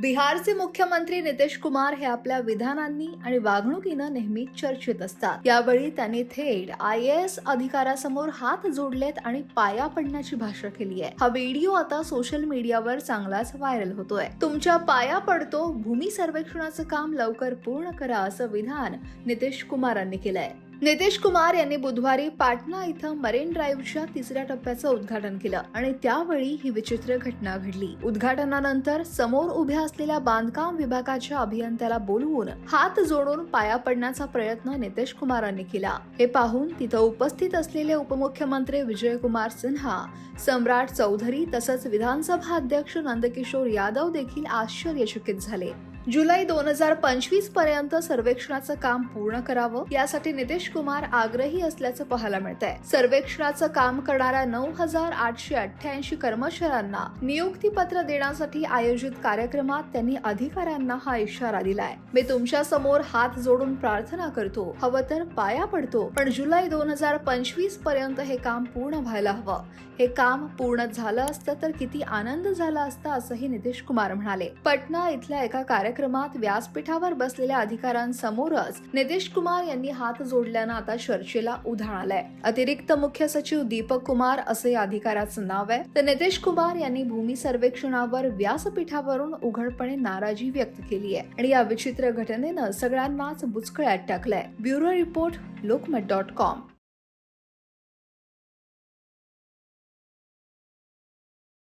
बिहारचे मुख्यमंत्री नितीश कुमार हे आपल्या विधानांनी आणि वागणुकीनं नेहमी चर्चेत असतात. यावेळी त्यांनी थेट आय एस अधिकाऱ्यासमोर हात जोडलेत आणि पाया पडण्याची भाषा केली आहे. हा व्हिडिओ आता सोशल मीडियावर चांगलाच व्हायरल होतोय. तुमच्या पाया पडतो भूमी सर्वेक्षणाचं काम लवकर पूर्ण करा असं विधान नितीश कुमारांनी केलंय. नितीश कुमार यांनी बुधवारी पाटणा इथं मरीन ड्राईव्हच्या तिसऱ्या टप्प्याचं उद्घाटन केलं आणि त्यावेळी ही विचित्र घटना घडली. उद्घाटनानंतर समोर उभ्या असलेल्या बांधकाम विभागाच्या अभियंत्याला बोलवून हात जोडून पाया पडण्याचा प्रयत्न नितेश कुमारांनी केला. हे पाहून तिथं उपस्थित असलेले उपमुख्यमंत्री विजयकुमार सिन्हा सम्राट चौधरी तसंच विधानसभा अध्यक्ष नंदकिशोर यादव देखील आश्चर्यचकित झाले. जुलै दोन हजार पंचवीसपर्यंत सर्वेक्षणाचं काम पूर्ण करावं यासाठी नितीश कुमार आग्रही असल्याचं पाहायला मिळत आहे सर्वेक्षणाचं काम करणाऱ्या नऊ हजार आठशे अठ्ठ्याऐंशी कर्मचाऱ्यांना नियुक्तीपत्र देण्यासाठी आयोजित कार्यक्रमात त्यांनी अधिकाऱ्यांना हा इशारा दिलाय. मी तुमच्यासमोर हात जोडून प्रार्थना करतो हवं तर पाया पडतो पण जुलै दोन हजार पंचवीसपर्यंत हे काम पूर्ण व्हायला हवं. हे काम पूर्ण झालं असतं तर किती आनंद झाला असता असंही नितीश कुमार म्हणाले. पटना इथल्या एका कार्य कार्यक्रमात व्यासपीठावर बसलेल्या अधिकाऱ्यांसमोरच नितीश कुमार यांनी हात जोडल्यानं आता चर्चेला उधाण आलंय. अतिरिक्त मुख्य सचिव दीपक कुमार असे या अधिकाऱ्याचं नाव आहे. तर नितीश कुमार यांनी भूमी सर्वेक्षणावर व्यासपीठावरून उघडपणे नाराजी व्यक्त केली आहे. आणि या विचित्र घटनेनं सगळ्यांनाच बुचकळ्यात टाकलंय. Bureau report Lokmat dot com.